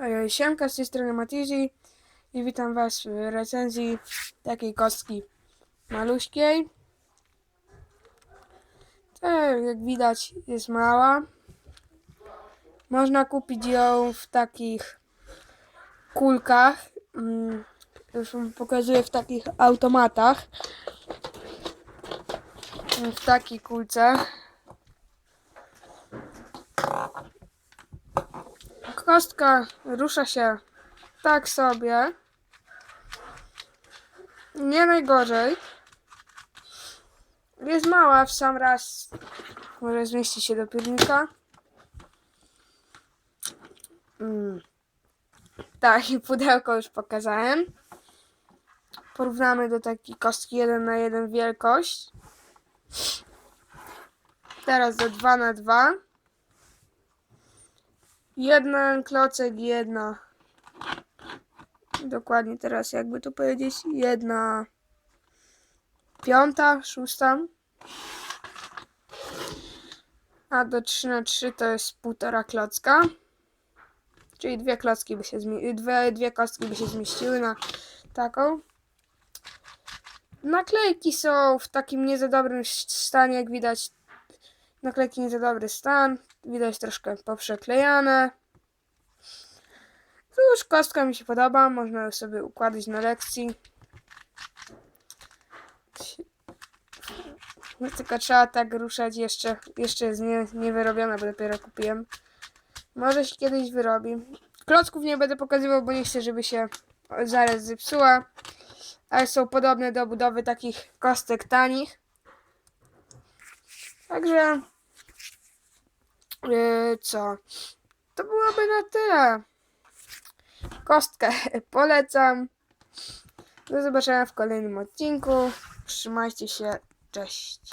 E, Siemka, z tej strony Matizi i witam Was w recenzji takiej kostki maluśkiej. Tak, jak widać jest mała. Można kupić ją w takich kulkach. Mm, Już pokazuję w takich automatach. W takiej kulce. Kostka rusza się tak sobie. Nie najgorzej. Jest mała w sam raz. Może zmieści się do piórnika. Mm. Tak, i pudełko już pokazałem. Porównamy do takiej kostki 1 na 1 wielkość. Teraz do 2 na 2 Jeden klocek, jedna. Dokładnie teraz, jakby to powiedzieć, jedna piąta, szósta. A do 3 na 3 to jest półtora klocka. Czyli dwie klocki by się dwie, dwie kostki by się zmieściły na taką. Naklejki są w takim nie za dobrym stanie, jak widać. Naklejki nie za dobry stan. Widać troszkę poprzeklejane. Cóż, kostka mi się podoba. Można ją sobie układać na lekcji. No, Tylko trzeba tak ruszać jeszcze. Jeszcze jest nie, nie wyrobiona, bo dopiero kupiłem. Może się kiedyś wyrobi. Klocków nie będę pokazywał, bo nie chcę, żeby się zaraz zepsuła. Ale są podobne do budowy takich kostek tanich. Także Yy, co? To byłoby na tyle. Kostkę polecam. Do zobaczenia w kolejnym odcinku. Trzymajcie się. Cześć.